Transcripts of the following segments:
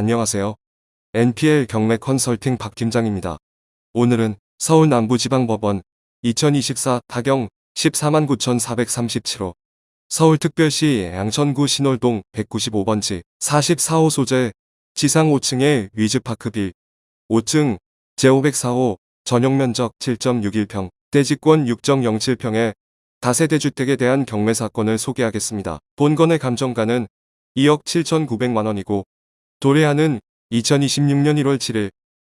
안녕하세요. NPL 경매 컨설팅 박 팀장입니다. 오늘은 서울 남부지방법원 2024 타경 14만 9,437호 서울특별시 양천구 신월동 195번지 44호 소재 지상 5층의 위즈파크 빌 5층 제504호 전용 면적 7.61평 대지권 6.07평의 다세대 주택에 대한 경매 사건을 소개하겠습니다. 본건의 감정가는 2억 7,900만 원이고 도래하는 2026년 1월 7일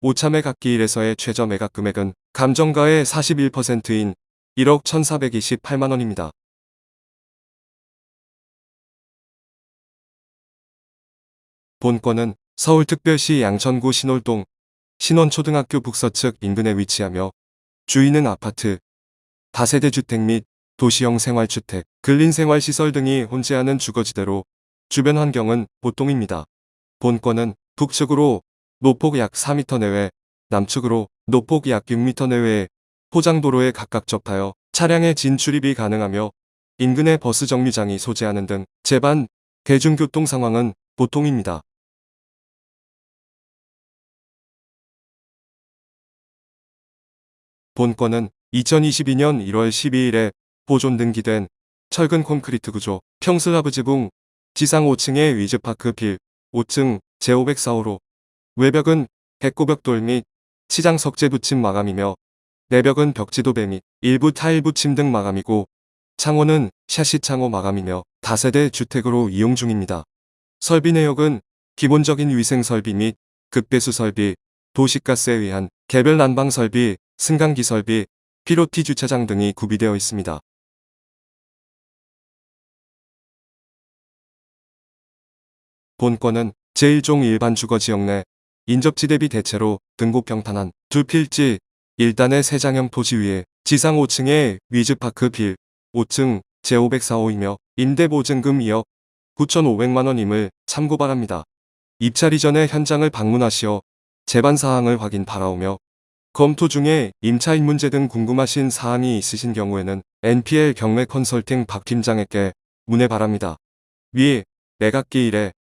오차매 각기 1에서의 최저 매각 금액은 감정가의 41%인 1억 1,428만 원입니다. 본건은 서울특별시 양천구 신월동 신원초등학교 북서측 인근에 위치하며 주인은 아파트, 다세대 주택 및 도시형 생활주택, 근린생활시설 등이 혼재하는 주거지대로 주변 환경은 보통입니다. 본건은 북측으로 노폭 약 4m 내외, 남측으로 노폭 약 6m 내외의 포장도로에 각각 접하여 차량의 진출입이 가능하며 인근의 버스 정류장이 소재하는 등 제반 대중교통 상황은 보통입니다. 본건은 2022년 1월 12일에 보존 등기된 철근 콘크리트 구조 평슬라브 지붕 지상 5층의 위즈파크 빌 5층 제504호로 외벽은 백고벽돌 및 치장 석재 붙임 마감이며 내벽은 벽지도배 및 일부 타일 붙임 등 마감이고 창호는 샤시 창호 마감이며 다세대 주택으로 이용 중입니다. 설비 내역은 기본적인 위생 설비 및 급배수 설비, 도시가스에 의한 개별 난방 설비, 승강기 설비, 피로티 주차장 등이 구비되어 있습니다. 본건은 제1종 일반 주거 지역 내 인접지 대비 대체로 등곡 평탄한 두 필지 1단의 세장형 토지 위에 지상 5층의 위즈파크 빌 5층 제504호이며 임대보증금 2억 9,500만원임을 참고 바랍니다. 입찰 이전에 현장을 방문하시어 재반 사항을 확인 바라오며 검토 중에 임차인 문제 등 궁금하신 사항이 있으신 경우에는 NPL 경매 컨설팅 박 팀장에게 문의 바랍니다. 위 매각기 1회